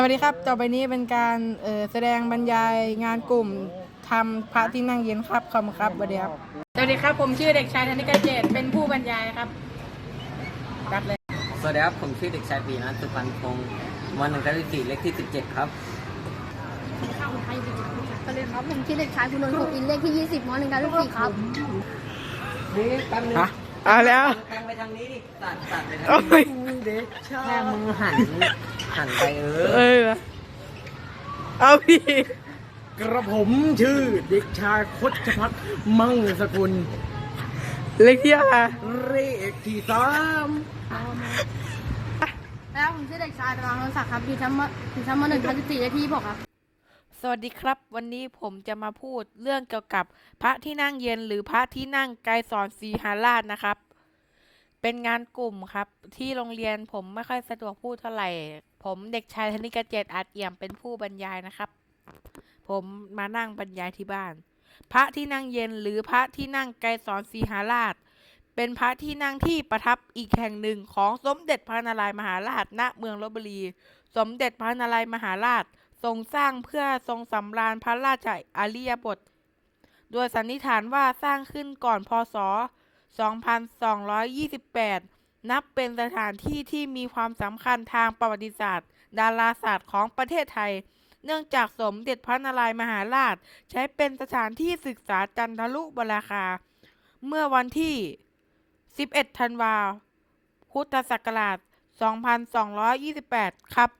สวัสดีครับ ต่อไปนี้เป็นการเอ่อแสดงบรรยายงานกลุ่มทำพระที่นั่งเย็นครับขอบคุณครับสวัสดีครับ สวัสดีครับ ผมชื่อเด็กชายธนิกาเจตเป็นผู้บรรยายครับตัดเลย สวัสดีครับ ผมชื่อเด็กชายปีนัทสุพรรณพงศ์วันหนึ่งทับสี่เลขที่สิบเจ็ดครับสวัสดีครับ ผมชื่อเด็กชายคุณนนท์โคอินเลขที่20มหนึ่งการที่สี่ครับนี่แป๊บนึงฮะ เอาแล้วทางไปทางนี้ดิตัดตัดไปทางโอ้นี้ยเด็กแค่มึงหันหันไปเอเออ อเอาพี่กระผมชื่อเด็กชายคดชพัฒน์มั่งสกุล เล็กที่อะไรเลขที่สามแล้วผมชื่อเด็กชายตรังนนท์ศักดิ์ครับอยู่ชั้นมอยู่ชั้นมหนึ่งการที่สี่เลขที่26ครับ สวัสดีครับ วันนี้ผมจะมาพูดเรื่องเกี่ยวกับพระที่นั่งเย็นหรือพระที่นั่งไกรสอนสีหาราชนะครับ เป็นงานกลุ่มครับ ที่โรงเรียนผมไม่ค่อยสะดวกพูดเท่าไหร่ ผมเด็กชายธนิกเจตอาจเอี่ยมเป็นผู้บรรยายนะครับ ผมมานั่งบรรยายที่บ้าน พระที่นั่งเย็นหรือพระที่นั่งไกรสอนสีหาราช เป็นพระที่นั่งที่ประทับอีกแห่งหนึ่งของสมเด็จพระนารายมหาราชณเมืองลบบุรี สมเด็จพระนารายมหาราช ทรงสร้างเพื่อทรงสำราญพระราชอาริยบท โดยสันนิษฐานว่าสร้างขึ้นก่อนพศ 2228 นับเป็นสถานที่ที่มีความสำคัญทางประวัติศาสตร์ ดาราศาสตร์ของประเทศไทย เนื่องจากสมเด็จพระนารายมหาราช ใช้เป็นสถานที่ศึกษาจันทรุบราคา เมื่อวันที่ 11 ธันวาพุทธศักราช 2228 ครับ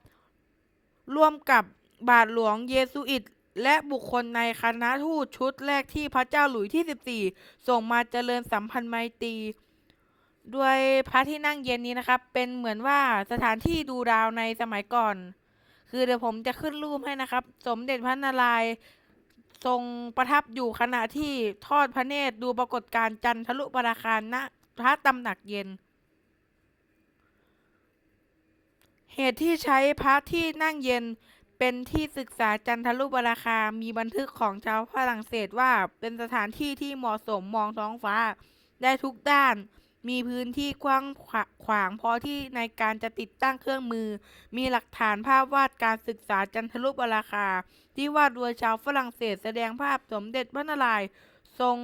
ร่วมกับ บาทหลวงเยซูอิต และบุคคลในคณะทูตชุดแรกที่พระเจ้าหลุยที่ 14 ส่งมาเจริญสัมพันธ์ไมตรีด้วยพระที่นั่งเย็นนี้นะครับ เป็นเหมือนว่าสถานที่ดูดาวในสมัยก่อน คือเดี๋ยวผมจะขึ้นรูปให้นะครับ สมเด็จพระนารายณ์ทรงประทับอยู่ขณะที่ทอดพระเนตรดูปรากฏการณ์จันทรุปราคารณพระตำหนักเย็น เหตุที่ใช้พระที่นั่งเย็น เป็นที่ศึกษาจันทรุปราคา มีบันทึกของชาวฝรั่งเศสว่าเป็นสถานที่ที่เหมาะสมมองท้องฟ้า ได้ทุกด้าน มีพื้นที่กว้างขวางพอที่ในการจะติดตั้งเครื่องมือ มีหลักฐานภาพวาดการศึกษาจันทรุปราคา ที่วาดโดยชาวฝรั่งเศสแสดงภาพสมเด็จพระนารายณ์ทรง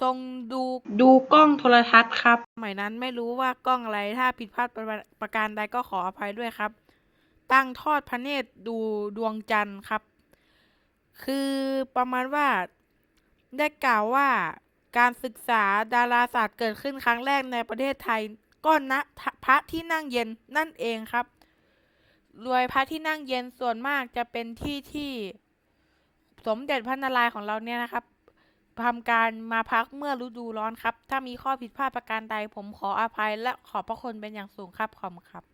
ทรงดูดูกล้องโทรทัศน์ครับสมัยนั้นไม่รู้ว่ากล้องอะไรถ้าผิดพลาดประประการใดก็ขออภัยด้วยครับ ตั้งทอดพระเนตรดูดวงจันทร์ครับ คือประมาณว่าได้กล่าวว่าการศึกษาดาราศาสตร์เกิดขึ้นครั้งแรกในประเทศไทย ก็ณพระที่นั่งเย็นนั่นเองครับโดยพระที่นั่งเย็นส่วนมากจะเป็นที่ที่สมเด็จพระนารายณ์ของเราเนี่ยนะครับทำการมาพักเมื่อฤดูร้อนครับ ถ้ามีข้อผิดพลาดประการใดผมขออภัยและขอบพระคุณเป็นอย่างสูงครับขอบคุณครับ